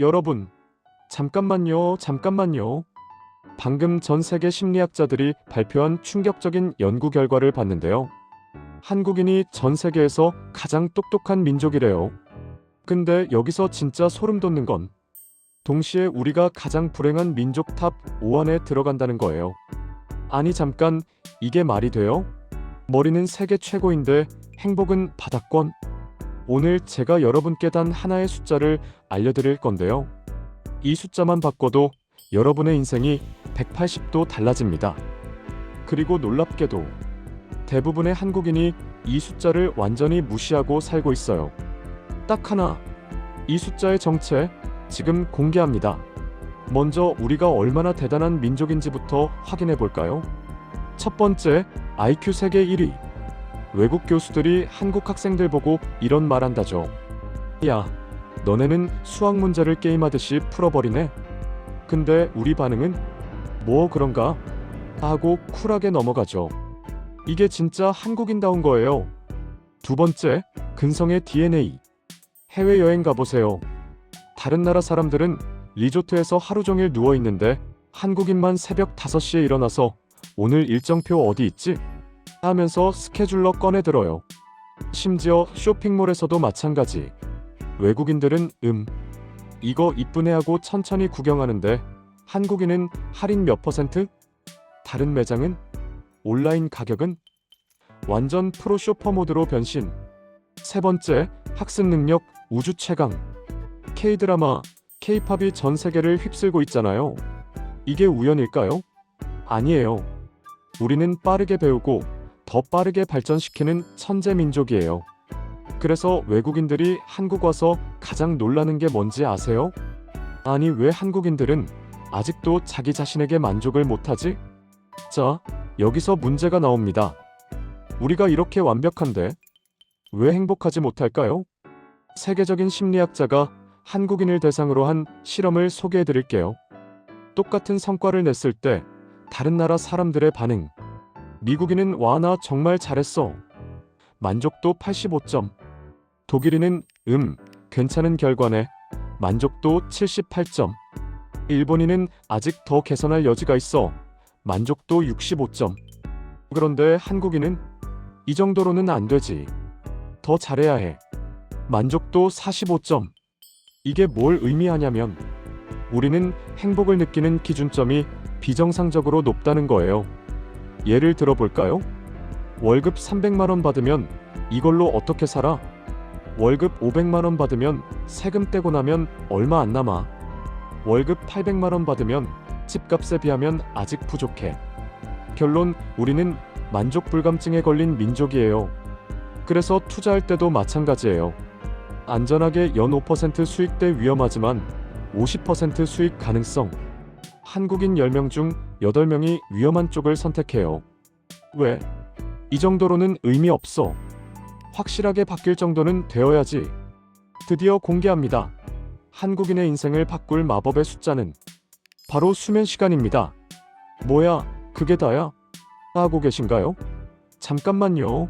여러분, 잠깐만요, 잠깐만요. 방금 전 세계 심리학자들이 발표한 충격적인 연구 결과를 봤는데요. 한국인이 전 세계에서 가장 똑똑한 민족이래요. 근데 여기서 진짜 소름 돋는 건 동시에 우리가 가장 불행한 민족 탑 5안에 들어간다는 거예요. 아니 잠깐 이게 말이 돼요? 머리는 세계 최고인데 행복은 바닥권? 오늘 제가 여러분께 단 하나의 숫자를 알려드릴 건데요. 이 숫자만 바꿔도 여러분의 인생이 180도 달라집니다. 그리고 놀랍게도 대부분의 한국인이 이 숫자를 완전히 무시하고 살고 있어요. 딱 하나. 이 숫자의 정체 지금 공개합니다. 먼저 우리가 얼마나 대단한 민족인지부터 확인해 볼까요? 첫 번째, IQ 세계 1위. 외국 교수들이 한국 학생들 보고 이런 말 한다죠. 야, 너네는 수학 문제를 게임하듯이 풀어버리네. 근데 우리 반응은 뭐 그런가? 하고 쿨하게 넘어가죠. 이게 진짜 한국인다운 거예요. 두 번째, 근성의 DNA. 해외여행 가보세요. 다른 나라 사람들은 리조트에서 하루 종일 누워 있는데 한국인만 새벽 5시에 일어나서 오늘 일정표 어디 있지? 하면서 스케줄러 꺼내 들어요. 심지어 쇼핑몰에서도 마찬가지. 외국인들은 음, 이거 이쁘네 하고 천천히 구경하는데 한국인은 할인 몇 퍼센트? 다른 매장은? 온라인 가격은? 완전 프로 쇼퍼 모드로 변신. 세 번째, 학습 능력 우주 최강. K-드라마, K-팝이 전 세계를 휩쓸고 있잖아요. 이게 우연일까요? 아니에요. 우리는 빠르게 배우고 더 빠르게 발전시키는 천재 민족이에요. 그래서 외국인들이 한국 와서 가장 놀라는 게 뭔지 아세요? 아니, 왜 한국인들은 아직도 자기 자신에게 만족을 못하지? 자, 여기서 문제가 나옵니다. 우리가 이렇게 완벽한데 왜 행복하지 못할까요? 세계적인 심리학자가 한국인을 대상으로 한 실험을 소개해 드릴게요. 똑같은 성과를 냈을 때 다른 나라 사람들의 반응. 미국인은 와, 나 정말 잘했어. 만족도 85점. 독일인은 음, 괜찮은 결과네. 만족도 78점. 일본인은 아직 더 개선할 여지가 있어. 만족도 65점. 그런데 한국인은 이 정도로는 안 되지. 더 잘해야 해. 만족도 45점. 이게 뭘 의미하냐면 우리는 행복을 느끼는 기준점이 비정상적으로 높다는 거예요. 예를 들어 볼까요? 월급 300만 원 받으면 이걸로 어떻게 살아? 월급 500만 원 받으면 세금 떼고 나면 얼마 안 남아. 월급 800만 원 받으면 집값에 비하면 아직 부족해. 결론 우리는 만족 불감증에 걸린 민족이에요. 그래서 투자할 때도 마찬가지예요. 안전하게 연 5% 수익 대 위험하지만 50% 수익 가능성. 한국인 10명 중 8명이 위험한 쪽을 선택해요. 왜? 이 정도로는 의미 없어. 확실하게 바뀔 정도는 되어야지. 드디어 공개합니다. 한국인의 인생을 바꿀 마법의 숫자는 바로 수면 시간입니다. 뭐야, 그게 다야? 하고 계신가요? 잠깐만요.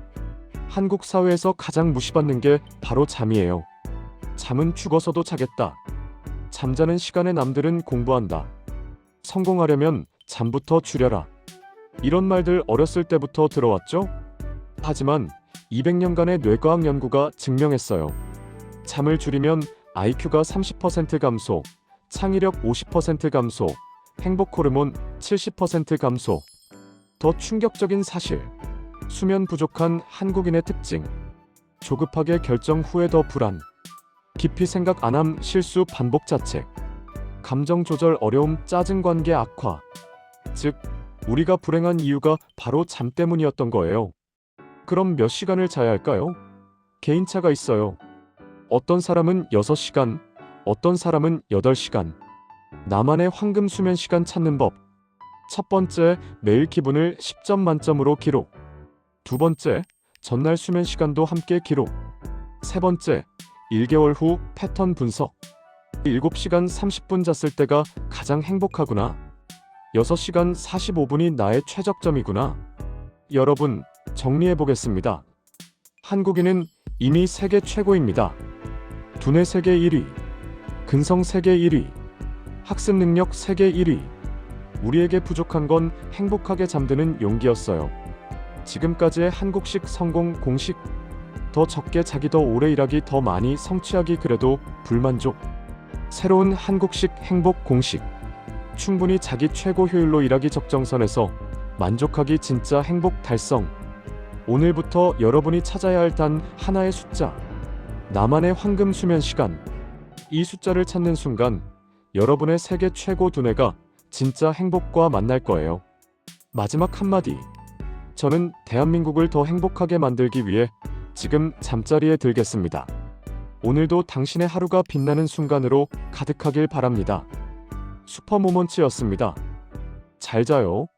한국 사회에서 가장 무시받는 게 바로 잠이에요. 잠은 죽어서도 자겠다. 잠자는 시간에 남들은 공부한다. 성공하려면 잠부터 줄여라. 이런 말들 어렸을 때부터 들어왔죠? 하지만 200년간의 뇌과학 연구가 증명했어요. 잠을 줄이면 IQ가 30% 감소, 창의력 50% 감소, 행복 호르몬 70% 감소. 더 충격적인 사실. 수면 부족한 한국인의 특징. 조급하게 결정 후에 더 불안. 깊이 생각 안함 실수 반복 자책. 감정 조절 어려움 짜증 관계 악화. 즉, 우리가 불행한 이유가 바로 잠 때문이었던 거예요. 그럼 몇 시간을 자야 할까요? 개인차가 있어요. 어떤 사람은 6시간, 어떤 사람은 8시간. 나만의 황금 수면 시간 찾는 법. 첫 번째, 매일 기분을 10점 만점으로 기록. 두 번째, 전날 수면 시간도 함께 기록. 세 번째, 1개월 후 패턴 분석. 7시간 30분 잤을 때가 가장 행복하구나. 6시간 45분이 나의 최적점이구나. 여러분, 정리해 보겠습니다. 한국인은 이미 세계 최고입니다. 두뇌 세계 1위. 근성 세계 1위, 학습 능력 세계 1위. 우리에게 부족한 건 행복하게 잠드는 용기였어요. 지금까지의 한국식 성공 공식. 더 적게 자기 더 오래 일하기 더 많이 성취하기 그래도 불만족. 새로운 한국식 행복 공식. 충분히 자기 최고 효율로 일하기 적정선에서 만족하기 진짜 행복 달성. 오늘부터 여러분이 찾아야 할 단 하나의 숫자. 나만의 황금 수면 시간. 이 숫자를 찾는 순간 여러분의 세계 최고 두뇌가 진짜 행복과 만날 거예요. 마지막 한마디. 저는 대한민국을 더 행복하게 만들기 위해 지금 잠자리에 들겠습니다. 오늘도 당신의 하루가 빛나는 순간으로 가득하길 바랍니다. 슈퍼모먼츠였습니다. 잘 자요.